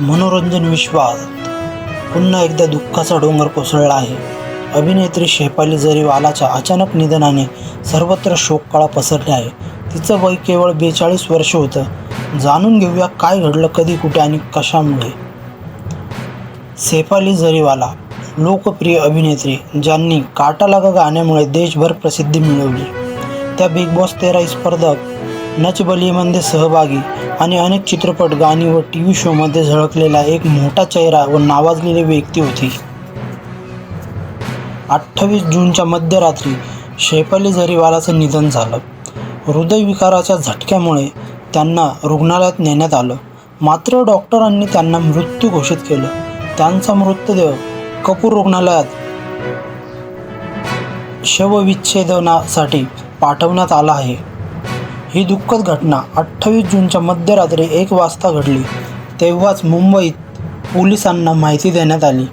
मनोरंजन विश्वात पुन्हा एकदा दुःखाचा डोंगर कोसळला आहे. अभिनेत्री शेफाली जरीवालाच्या अचानक निधनाने सर्वत्र शोककळा पसरली आहे. तिचं वय केवळ बेचाळीस वर्ष होतं. जाणून घेऊया काय घडलं कधी कुठे आणि कशामुळे. सेफाली जरीवाला लोकप्रिय अभिनेत्री ज्यांनी काटा लागा गाण्यामुळे देशभर प्रसिद्धी मिळवली. त्या बिग बॉस तेरा स्पर्धक नच बलियमध्ये सहभागी आणि अनेक चित्रपट गाणी व टी व्ही शोमध्ये झळकलेला एक मोठा चेहरा व नावाजलेली व्यक्ती होती. अठ्ठावीस जूनच्या मध्यरात्री शेफाली जरीवालाचं निधन झालं. हृदयविकाराच्या झटक्यामुळे त्यांना रुग्णालयात नेण्यात आलं. मात्र डॉक्टरांनी त्यांना मृत्यू घोषित केलं. त्यांचा मृतदेह कपूर रुग्णालयात शवविच्छेदनासाठी पाठवण्यात आला आहे. ही दुःखद घटना अठ्ठावीस जूनच्या मध्यरात्री एक वाजता घडली. तेव्हाच मुंबईत पोलिसांना माहिती देण्यात आली.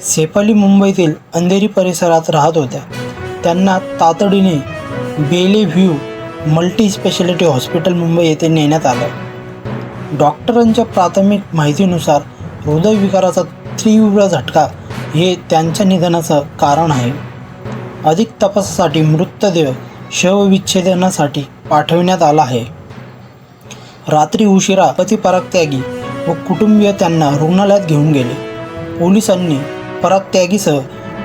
सेफाली मुंबईतील अंधेरी परिसरात राहत होत्या. त्यांना तातडीने Bellevue multi speciality hospital Mumbai येथे नेण्यात आलं. डॉक्टरांच्या प्राथमिक माहितीनुसार हृदयविकाराचा तीव्र झटका हे त्यांच्या निधनाचं कारण आहे. अधिक तपासासाठी मृतदेह शवविच्छेदनासाठी पाठविण्यात आला आहे. रात्री उशिरा पती परागत्यागी व कुटुंबीय त्यांना रुग्णालयात घेऊन गेले. पोलिसांनी परागत्यागीसह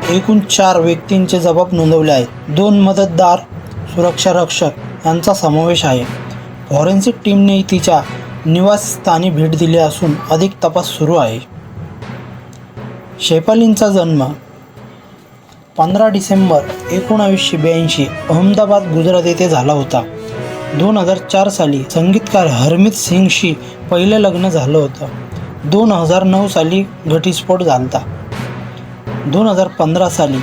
एकूण चार व्यक्तींचे जबाब नोंदवले आहेत. दोन मदतदार सुरक्षा रक्षक यांचा समावेश आहे. फॉरेन्सिक टीमने तिच्या निवासस्थानी भेट दिली असून अधिक तपास सुरू आहे. शेफालींचा जन्म पंधरा डिसेंबर एकोणावीसशे ब्याऐंशी अहमदाबाद गुजरात येथे झाला होता. दोन हजार चार साली संगीतकार हरमित सिंगशी पहिलं लग्न झालं होतं. दोन हजार नऊ साली घटस्फोट होता दोन हजार पंधरा साली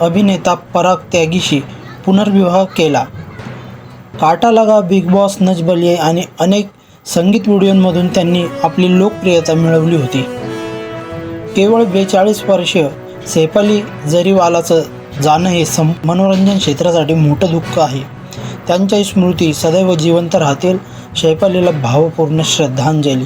अभिनेता पराग त्यागीशी पुनर्विवाह केला. काटा लगा बिग बॉस नच बलिये आणि अनेक संगीत व्हिडिओंमधून त्यांनी आपली लोकप्रियता मिळवली होती. केवळ बेचाळीस वर्ष सेफाली जरीवालाचं जाणं हे सम मनोरंजन क्षेत्रासाठी मोठं दुःख आहे. त्यांच्या स्मृती सदैव जिवंत राहतील. शैफालीला भावपूर्ण श्रद्धांजली.